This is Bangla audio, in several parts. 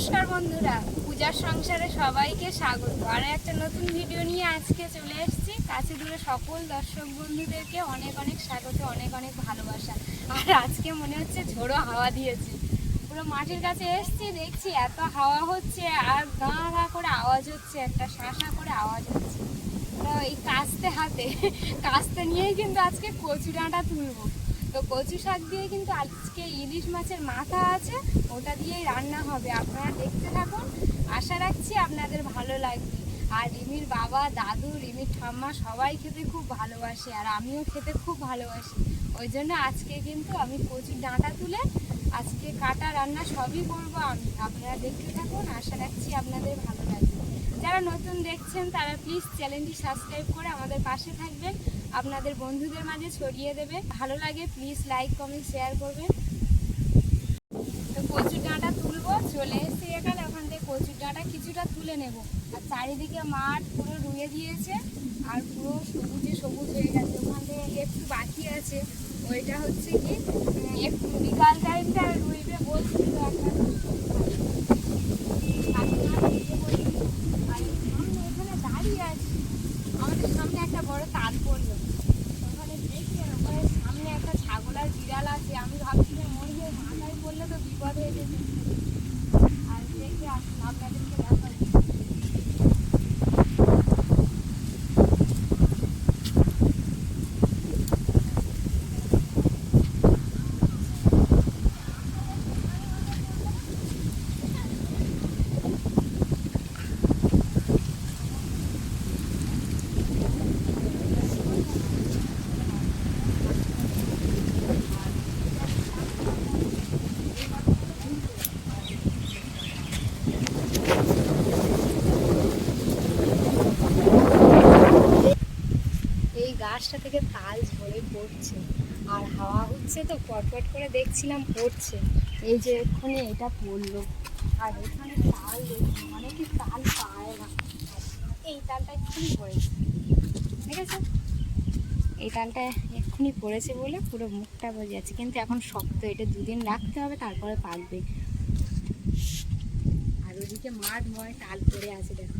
নমস্কার বন্ধুরা। পূজার সংসারে সবাইকে স্বাগত। আর একটা নতুন ভিডিও নিয়ে আজকে চলে এসেছি। কাছে দূরে সকল দর্শক বন্ধুদেরকে অনেক অনেক স্বাগত, অনেক অনেক ভালোবাসা। আর আজকে মনে হচ্ছে ঝোড়ো হাওয়া দিয়েছে। পুরো মাটির কাছে এসেছি, দেখছি এত হাওয়া হচ্ছে আর গা গা করে আওয়াজ হচ্ছে, একটা শাঁসা করে আওয়াজ হচ্ছে। তো এই কাস্তে হাতে, কাস্তে নিয়েই কিন্তু আজকে কচু ডাঁটা তুলবো। তো কচু শাক দিয়ে কিন্তু আজকে ইলিশ মাছের মাথা আছে, ওটা দিয়েই রান্না হবে। আপনারা দেখতে থাকুন। আশা রাখছি আপনাদের ভালো লাগবে। আর রিমির বাবা, দাদু, রিমির ঠাম্মা সবাই খেতে খুব ভালোবাসে, আর আমিও খেতে খুব ভালোবাসি। ওই জন্য আজকে কিন্তু আমি কচুর ডাঁটা তুলে আজকে কাটা রান্না সবই করব আমি। আপনারা দেখতে থাকুন। আশা রাখছি আপনাদের ভালো লাগবে। যারা নতুন দেখছেন, তারা প্লিজ চ্যানেলটি সাবস্ক্রাইব করে আমাদের পাশে থাকবেন। আপনাদের বন্ধুদের মাঝে ছড়িয়ে দেবে। ভালো লাগে প্লিজ লাইক কমেন্ট শেয়ার করবেন। তো কচুর ডাঁটা তুলবো, চলে এসেছি এখানে, ওখান থেকে কচুর ডাঁটা কিছুটা তুলে নেব। আর চারিদিকে মাঠ পুরো রুয়ে দিয়েছে, আর পুরো সবুজে সবুজ হয়ে গেছে। ওখান থেকে একটু বাকি আছে। ওইটা হচ্ছে কি একটু বিকাল টাইমটা রুইবে বলছিল একটা কাকিমা রুইবে বলছিল। আর সামনে এখানে দাঁড়িয়ে আছি আমাদের সামনে একটা বড় তাল পড়ল ওখানে দেখি আর ওখানে সামনে একটা ছাগল আর বিড়াল আছে আমি ভাবছি যে মরে মাথায় পড়লে তো বিপদ হয়ে যেত আর দেখে আসুন আপনাদেরকে দেখাই এই গাছটা থেকে তাল ঝরে পড়ছে। আর হাওয়া হচ্ছে তো, পটপট করে দেখছিলাম পড়ছে। এই যে এক্ষুনি এটা পড়ল। আর এখানে তাল দেখছি অনেকে তাল পায় না। এই তালটা এক্ষুনি পড়েছে। ঠিক আছে? এই তালটা এক্ষুনি পড়েছে বলে পুরো মুখটা বোঝা যাচ্ছে। কিন্তু এখন শক্ত, এটা দুদিন রাখতে হবে, তারপরে পাকবে। আর ওদিকে মাঠ ময় তাল পড়ে আছে দেখুন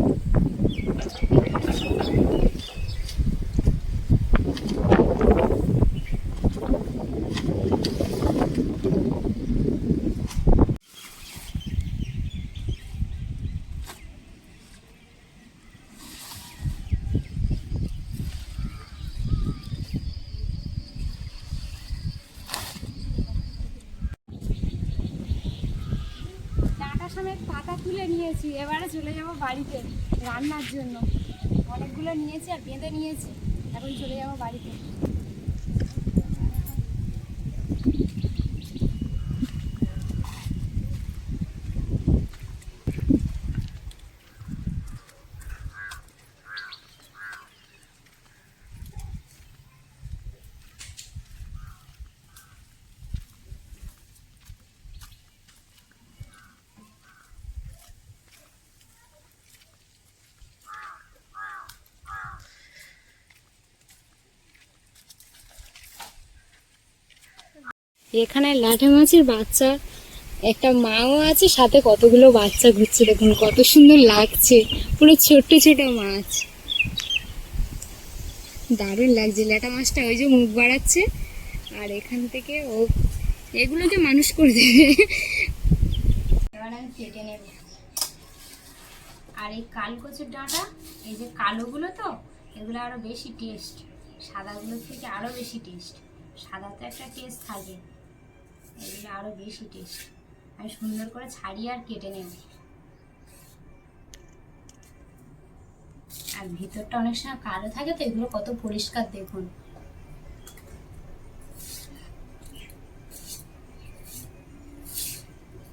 ডাটা সমেত পাতা তুলে নিয়েছি এবারে চলে যাব বাড়িতে রান্নার জন্য। অনেকগুলো নিয়েছি আর বেঁধে নিয়েছি। এখন চলে যাব বাড়িতে। এখানে লাঠা মাছের বাচ্চা, একটা মাও আছে, সাথে কতগুলো বাচ্চা ঘুরছে দেখুন, কত সুন্দর লাগছে। পুরো ছোট্ট ছোট মাছ। দারুণ লাগছে। ল্যাটা মাছটা ওই যে মুখ বাড়াচ্ছে, আর এখান থেকে ও এগুলোকে মানুষ করে দেবে। এবার আমি আর এই কাল কচুর ডাঁটা, এই যে কালোগুলো তো, এগুলো আরও বেশি টেস্ট সাদাগুলোর থেকে আরও বেশি টেস্ট সাদাতে একটা টেস্ট থাকে। এগুলো আরও বেশি টেস্ট আমি সুন্দর করে ছাড়িয়ে আর কেটে নেব। আর ভিতরটা অনেক সময় কালো থাকে তো, এগুলো কত পরিষ্কার দেখুন।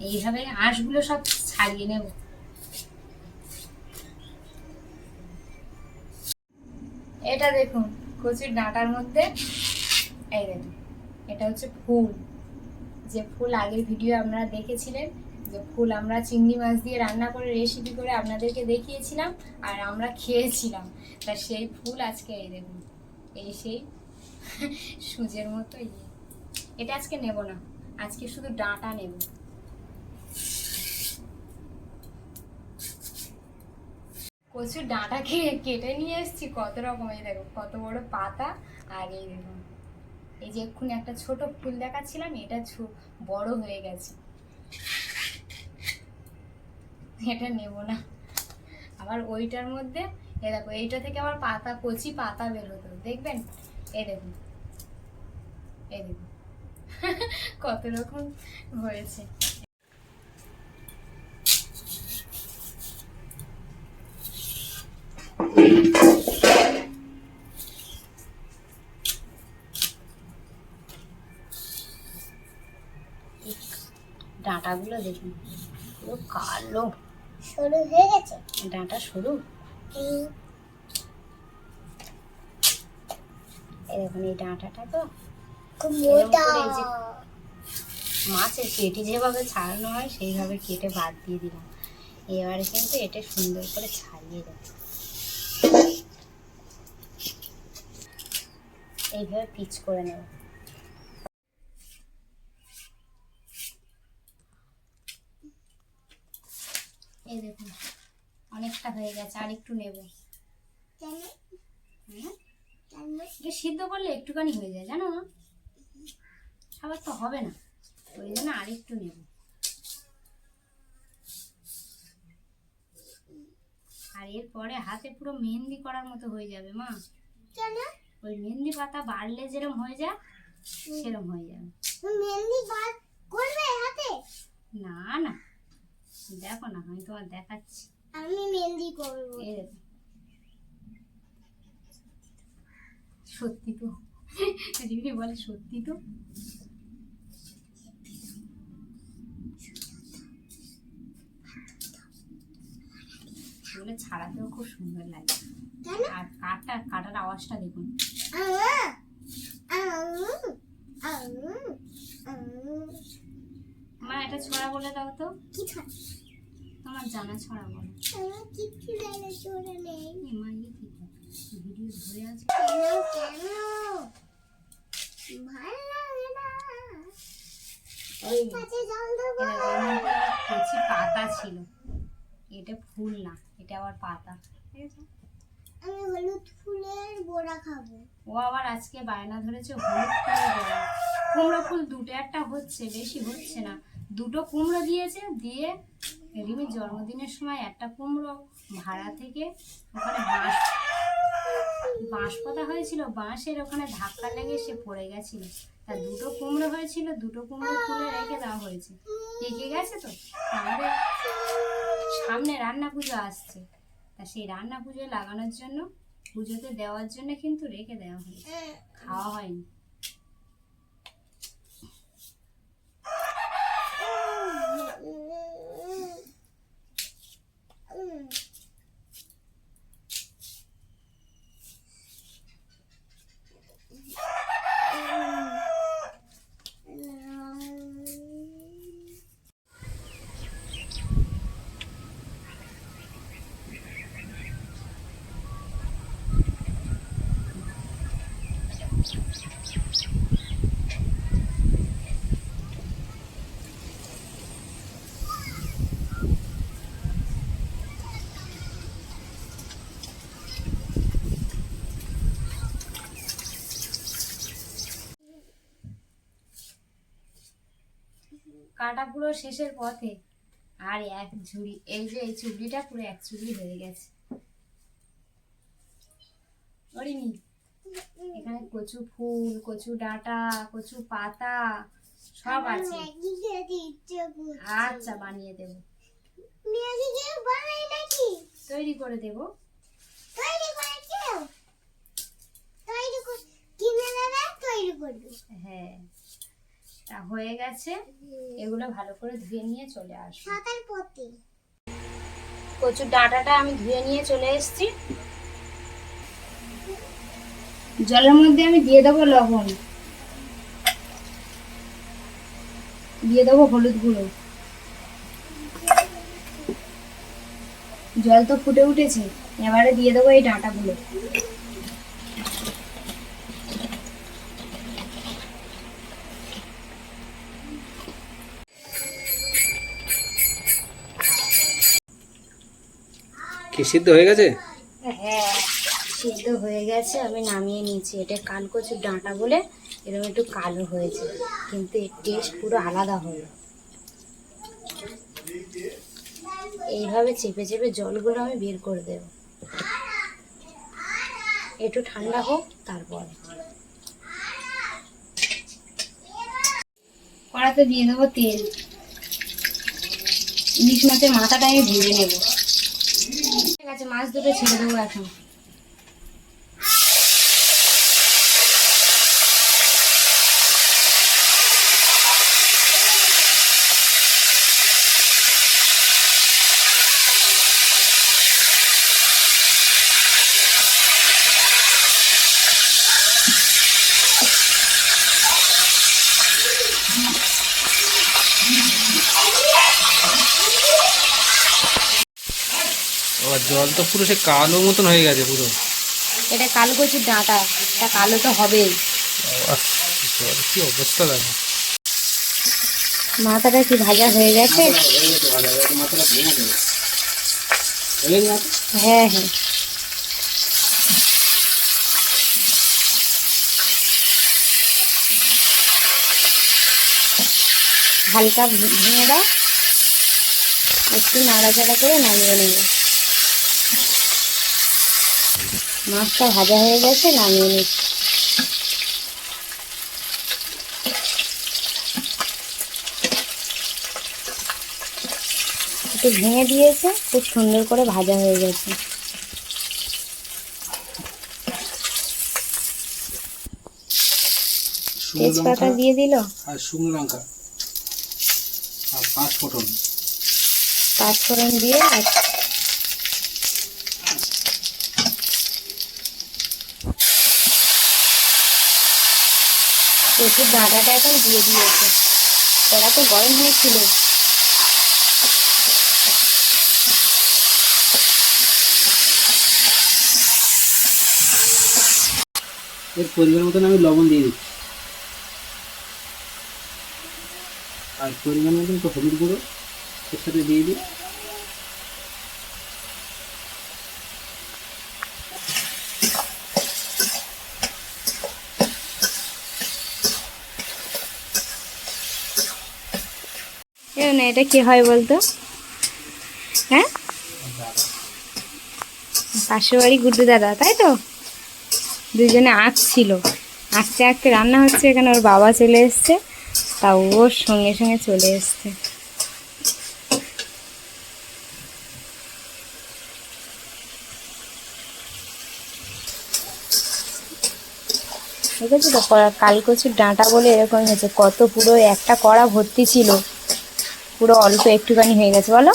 এইভাবে আঁশগুলো সব ছাড়িয়ে নেব। এটা দেখুন, কচুর ডাঁটার মধ্যে, এই দেখুন, এটা হচ্ছে ফুল। যে ফুল আগের ভিডিও আপনারা দেখেছিলেন, যে ফুল আমরা চিংড়ি মাছ দিয়ে রান্না করে রেসিপি করে আপনাদেরকে দেখিয়েছিলাম আর আমরা খেয়েছিলাম। তা সেই ফুল আজকে এই দেখুন, এই সেই সুজের মতো ইয়ে। এটা আজকে নেব না, আজকে শুধু ডাঁটা নেব। কচুর ডাঁটা কেটে নিয়ে এসেছি, কত রকম এই দেখো কত বড় পাতা আর এই দেখুন। এই যে এক্ষুনি একটা ছোট ফুল দেখাচ্ছিলাম, এটা বড় হয়ে গেছে। এটা নেব না। আবার ওইটার মধ্যে এ দেখো, এইটা থেকে আবার পাতা, কচি পাতা বেরোতো, দেখবেন? এ দেখুন। এ দেখুন। কত রকম হয়েছে। ডাঁটাগুলো দেখুন পুরো কালো। শুরু হয়ে গেছে? ডাঁটা সরু এই। এই ডাঁটাটা তো। খুব এরকম মোটা। মাছের পেটি যেভাবে ছাড়ানো হয় সেইভাবে কেটে বাদ দিয়ে দিলাম। এবারে কিন্তু এটা সুন্দর করে ছাড়িয়ে দেব। এইভাবে পিচ করে নেব। এই দেখুন অনেকটা হয়ে গেছে আর একটু নেব? কেন এটা সিদ্ধ করলে একটুখানি হয়ে যায় জানো? না আবার তো হবে না ওই জন্য আরেকটু নেব। আর এরপরে হাতে পুরো মেহেন্দি করার মতো হয়ে যাবে মা। ওই মেহেন্দি পাতা বাড়লে যেরম হয়ে যায় সেরম হয়ে যাবে। মেহেন্দি করবে হাতে? না না। দেখো না আমি তোমার দেখাচ্ছি। আমি মেহেন্দি করব। সত্যি তো। রিমি বলে সত্যি তো। এগুলো ছাড়াতেও খুব সুন্দর লাগে। আর কাটা কাটার আওয়াজটা দেখুন। মা এটা ছড়া বলে দাও তো। কি থাকে তোমার জানা ছড়া বলো। আমার কিচ্ছু জানা শোনা নেই। মা কি ভিডিও ধরে আছে। কেন ভালো লাগে না। এই কাছে জল দেবো। কচি পাতা ছিল। এটা ফুল না এটা আবার পাতা। আমি হলুদ ফুলের বড়া খাব। ও আবার আজকে বায়না ধরেছে হলুদ ফুলের বড়া। কুমড়ো ফুল দুটো একটা হচ্ছে বেশি হচ্ছে না। দুটো কুমড়ো দিয়েছে দিয়ে রিমির জন্মদিনের সময় একটা কুমড়ো ভাড়া থেকে ওখানে বাঁশ বাঁশ পোতা হয়েছিল, বাঁশের ওখানে ধাক্কা লেগে সে পড়ে গেছিল। তা দুটো কুমড়ো হয়েছিল, দুটো কুমড়ো তুলে রেখে দেওয়া হয়েছে। পেকে গেছে তো? তা আমাদের সামনে রান্না পুজো আসছে। তা সেই রান্না পুজোয় লাগানোর জন্য, পুজোতে দেওয়ার জন্য কিন্তু রেখে দেওয়া হয়েছে। খাওয়া হয়নি। কাটা পুরো শেষের পথে। আর এক ঝুড়ি এই যে এই চুবড়িটা পুরো এক চুবড়ি হয়ে গেছে। এখানে কচু ফুল কচু ডাঁটা কচু পাতা সব আছে। আচ্ছা বানিয়ে দেব। তৈরি করে দেব। তৈরি করে কেউ? তৈরি কিনে তৈরি করবে। হ্যাঁ। হয়ে গেছে। এগুলো ভালো করে ধুয়ে নিয়ে চলে আসব। কচুর ডাঁটাটা আমি ধুয়ে নিয়ে চলে এসেছি। জলের মধ্যে আমি দিয়ে দেবো লবণ। দিয়ে দেবো হলুদ গুঁড়ো। জল তো ফুটে উঠেছে। এবারে দিয়ে দেবো এই ডাঁটাগুলো। কি সিদ্ধ হয়ে গেছে? হ্যাঁ সিদ্ধ হয়ে গেছে, আমি নামিয়ে নিয়েছি। এটা কালকচুর ডাঁটা বলে এরকম একটু কালো হয়েছে, কিন্তু এর টেস্ট পুরো আলাদা হলো। এইভাবে চেপে চেপে জলগুলো আমি বের করে দেব। একটু ঠান্ডা হোক, তারপর। কড়াতে দিয়ে দেবো তেল। ইলিশ মাছের মাথাটা আমি ভেজে নেব। ঠিক আছে মাছ দুটো ছেড়ে দেবো এখন। ও জল তো পুরো সে কালো মতন হয়ে গেছে পুরো। এটা কালো কচুর ডাঁটা এটা কালো তো হবেই। জল কি অবস্থা দেখো। মাথাটা কি ভাজা হয়ে গেছে? হ্যাঁ হ্যাঁ। হালকা ভেঙে দাও। একটু নাড়াচাড়া করে নামিয়ে নেব মাছটা ভাজা হয়ে গেছে নামিয়ে নিচ্ছি। একটু ভেঙে দিয়েছে খুব সুন্দর করে ভাজা হয়ে গেছে। তেজপাতা দিয়ে দিল? আর শুকনো লঙ্কা। আর পাঁচ ফোটন পাঁচফোড়ন দিয়ে প্রচুর ডাঁটাটা এখন দিয়ে দিয়েছে। ওরা তো গরম হয়েছিল। এর পরিমাণ মতন আমি লবণ দিয়ে দিচ্ছি। আর পরিমাণ মতন একটু হলুদ গুঁড়ো এর সাথে দিয়ে দিই এ না এটা কি হয় বলতো? হ্যাঁ? বাড়ি গুড্ডু দাদা, তাই তো? দুজনে আঁকছিল আঁকতে আঁকতে রান্না হচ্ছে, এখানে ওর বাবা চলে এসছে, তা ওর সঙ্গে সঙ্গে চলে এসছে। দেখেছ তো, কড়া- কালকচুর ডাঁটা বলে এরকম হয়েছে, কত পুরো একটা কড়া ভর্তি ছিল। পুরো অল্প একটুখানি হয়ে গেছে বলো।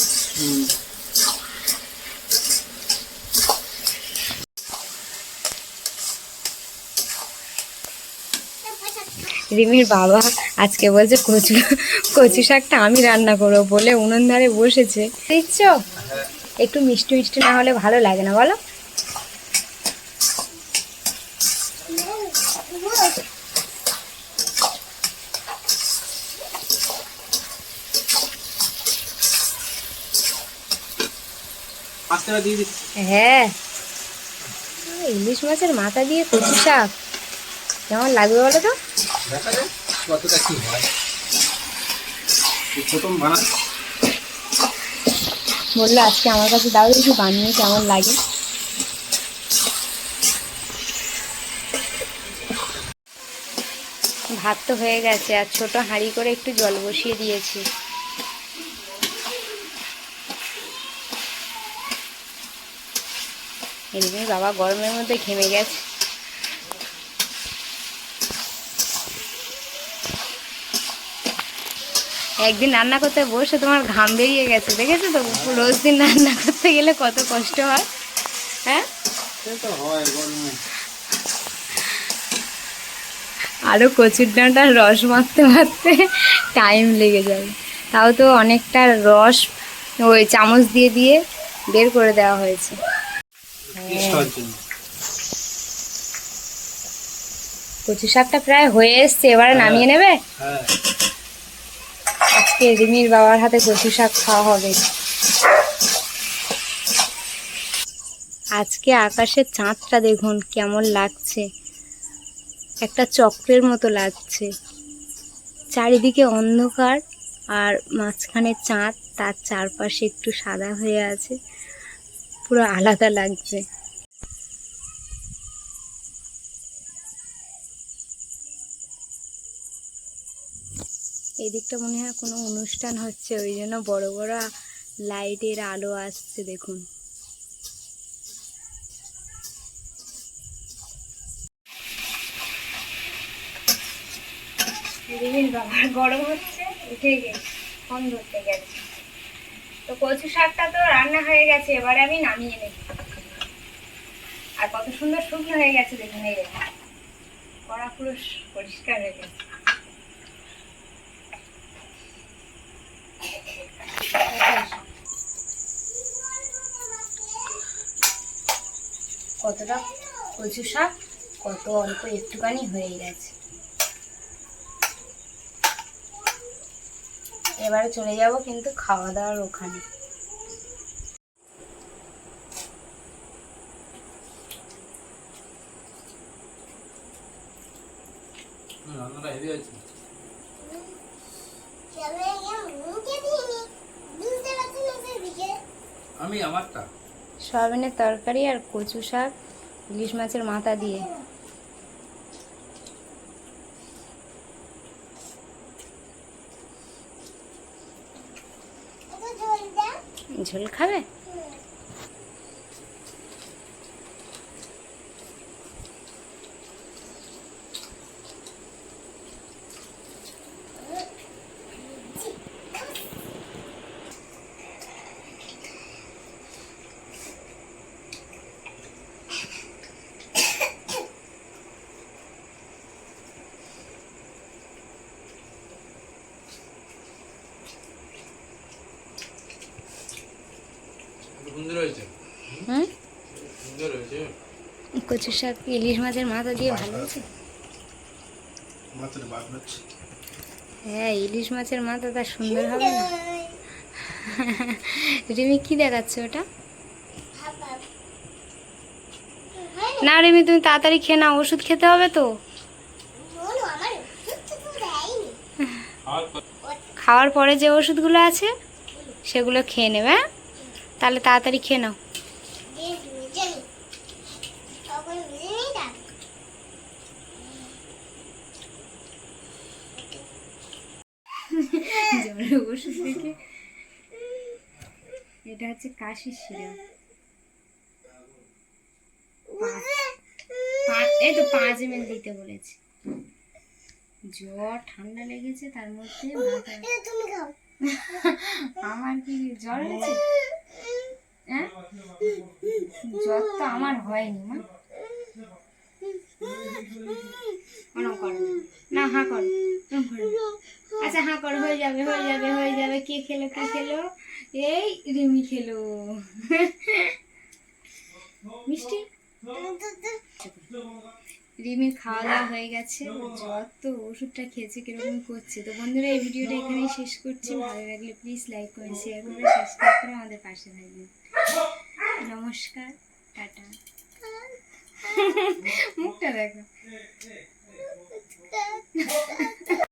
রিমির বাবা আজকে বলছে কচু কচু শাকটা আমি রান্না করব বলে উনুন ধারে বসেছে। দিচ্ছ একটু মিষ্টি মিষ্টি না হলে ভালো লাগে না বলো। টাকা দিয়ে দিচ্ছি। হ্যাঁ। ইলিশ মাছের মাথা দিয়ে কচু শাক। কেমন লাগবে বলো তো? দেখা যাক কতটা কি হয়। প্রথম বানা বলল আজকে আমার কাছে দাও দেখি বানিয়ে কেমন লাগে। ভাত তো হয়ে গেছে আর ছোট হাঁড়ি করে একটু জল বসিয়ে দিয়েছি। এদিকে বাবা গরমের মধ্যে ঘেমে গেছে। একদিন রান্না করতে বসে তোমার ঘাম বেরিয়ে গেছে দেখেছ তো? রোজ দিন রান্না করতে গেলে কত কষ্ট হয়। হ্যাঁ? আরও কচুর ডাঁটার রস মারতে মারতে টাইম লেগে যাবে। তাও তো অনেকটা রস ওই চামচ দিয়ে দিয়ে বের করে দেওয়া হয়েছে। কচু শাকটা প্রায় হয়ে এসছে এবারে নামিয়ে নেবে? হ্যাঁ। আজকে রিমির বাবার হাতে কচু শাক খাওয়া হবে। আজকে আকাশের চাঁদটা দেখুন কেমন লাগছে। একটা চক্রের মতো লাগছে। চারিদিকে অন্ধকার আর মাঝখানে চাঁদ তার চারপাশে একটু সাদা হয়ে আছে। পুরো আলাদা লাগছে। এদিকটা মনে হয় কোনো অনুষ্ঠান হচ্ছে, ওই জন্য বড় বড় লাইটের আলো আসছে, দেখুন। গরম হচ্ছে, উঠে গেছে ফোন ধরতে গেছে। তো কচু শাকটা তো রান্না হয়ে গেছে, এবারে আমি নামিয়ে নেব। আর কত সুন্দর শুকনো হয়ে গেছে দেখুন এই কড়া পুরো পরিষ্কার হয়ে গেছে। কতটা কচু শাক, কত অল্প একটুখানি হয়ে গেছে। এবারে চলে যাব কিন্তু খাওয়া দাওয়ার ওখানে। রান্নাটা হেভি আছে আমি আমারটা? সয়াবিনের তরকারি আর কচু শাক ইলিশ মাছের মাথা দিয়ে একটু ঝোল দাও ঝোল খাবে সুন্দর হয়েছে হুম সুন্দর হয়েছে কচু শাক ইলিশ মাছের মাথা দিয়ে ভালো হচ্ছে। হ্যাঁ ইলিশ মাছের মাথা তার সুন্দর হবে না? রিমি কি দেখাচ্ছে ওটা? না রিমি তুমি তাড়াতাড়ি খেয়ে নাও ওষুধ খেতে হবে তো। খাওয়ার পরে যে ওষুধগুলো আছে সেগুলো খেয়ে নেবে হ্যাঁ? তাহলে তাড়াতাড়ি খেয়ে নাও বেশ বুঝে নি তখন বুঝে নি ডাক জ্বরের ওষুধ থেকে এটা হচ্ছে কাশির সিরাপ এই তো পাঁচ এম দিতে বলেছে জ্বর ঠান্ডা লেগেছে তার মধ্যে আমার কি জ্বর হয়েছে হ্যাঁ জ্বর তো আমার হয়নি মা ওরম করো না। হাঁ করো ওরম করো না। আচ্ছা হাঁ করো, হয়ে যাবে হয়ে যাবে হয়ে যাবে। কে খেলো কে খেলো? এই রিমি খেলো। মিষ্টি? রিমির খাওয়া দাওয়া হয়ে গেছে। যত ওষুধটা খেয়েছে, কীরকম করছে? তো বন্ধুরা, এই ভিডিওটা এখানেই শেষ করছি। ভালো লাগলে প্লিজ লাইক করে শেয়ার করে সাবস্ক্রাইব করে, আমাদের পাশে থাকবেন। নমস্কার, টাটা। মুখটা দেখো।